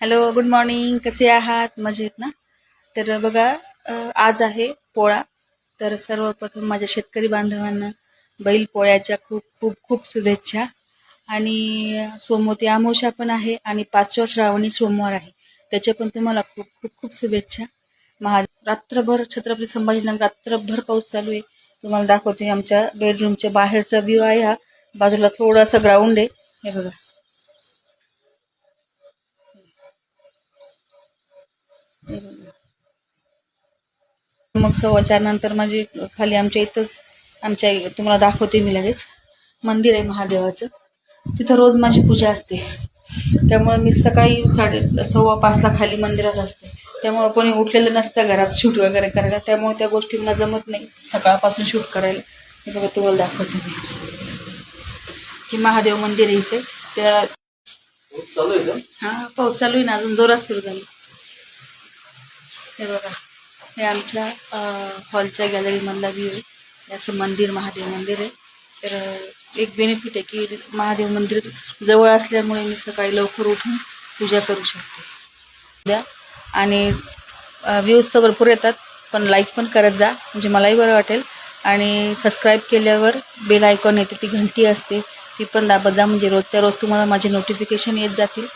Hello good morning कसे आहात? मजेत ना? तर बघा आज आहे पोळा. तर सर्वप्रथम माझ्या शेतकरी बांधवांना बैल पोळ्याच्या खूप खूप खूप शुभेच्छा. आणि सोमवती आमोशा पण आहे आणि पाचवा श्रावणी सोमवार आहे. त्याच्या पण तुम्हाला खूप खूप खूप शुभेच्छा. महा रात्रभर छत्रपती संभाजीनगर रात्रभर पाऊस चालू आहे. तुम्हाला दाखवते आमच्या बेडरूमच्या बाहेरचा व्ह्यू आहे हा. बाजूला थोडासा ग्राउंड आहे. हे बघा हे बघा. मग सव्वा चार नंतर माझी खाली आमच्या इथंच आमच्या तुम्हाला दाखवते मी लगेच. मंदिर आहे महादेवाचं. तिथं रोज माझी पूजा असते. त्यामुळे मी सकाळी साडे सव्वा पाचला खाली मंदिरात असते. त्यामुळे कोणी उठलेलं नसतं घरात शूट वगैरे करायला. त्यामुळे त्या गोष्टी मला जमत नाही. सकाळपासून शूट करायला. हे बघा तुम्हाला दाखवते मी. हे महादेव मंदिर आहे इथे. त्या हा पाऊस चालू आहे ना अजून जोरात सुरू झाला. हे बघा हे आमच्या हॉलच्या गॅलरीमधला व्ह्यू आहे. असं मंदिर महादेव मंदिर आहे. तर एक बेनिफिट आहे की महादेव मंदिर जवळ असल्यामुळे मी सकाळी लवकर उठून पूजा करू शकते. द्या आणि व्ह्यूज तर भरपूर येतात पण लाईक पण करत जा. म्हणजे मलाही बरं वाटेल. आणि सबस्क्राईब केल्यावर बेल आयकॉन येते ती घंटी असते ती पण दाबत जा. म्हणजे रोजच्या रोज तुम्हाला माझे नोटिफिकेशन येत जातील.